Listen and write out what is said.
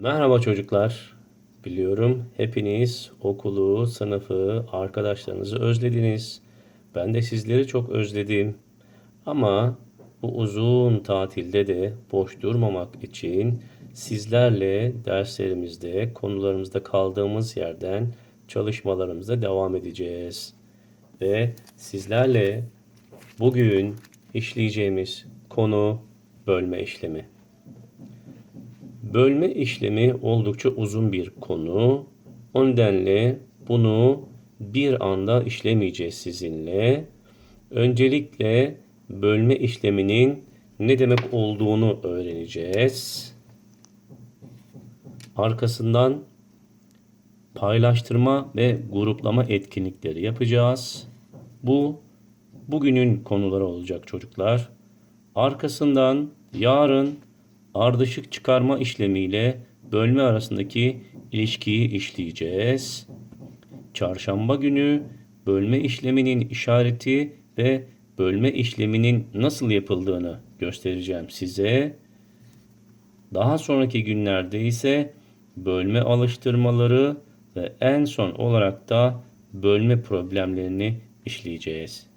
Merhaba çocuklar. Biliyorum hepiniz okulu, sınıfı, arkadaşlarınızı özlediniz. Ben de sizleri çok özledim. Ama bu uzun tatilde de boş durmamak için sizlerle derslerimizde, konularımızda kaldığımız yerden çalışmalarımıza devam edeceğiz. Ve sizlerle bugün işleyeceğimiz konu bölme işlemi. Bölme işlemi oldukça uzun bir konu. O nedenle bunu bir anda işlemeyeceğiz sizinle. Öncelikle bölme işleminin ne demek olduğunu öğreneceğiz. Arkasından paylaştırma ve gruplama etkinlikleri yapacağız. Bu bugünün konuları olacak çocuklar. Arkasından yarın ardışık çıkarma işlemiyle bölme arasındaki ilişkiyi işleyeceğiz. Çarşamba günü bölme işleminin işareti ve bölme işleminin nasıl yapıldığını göstereceğim size. Daha sonraki günlerde ise bölme alıştırmaları ve en son olarak da bölme problemlerini işleyeceğiz.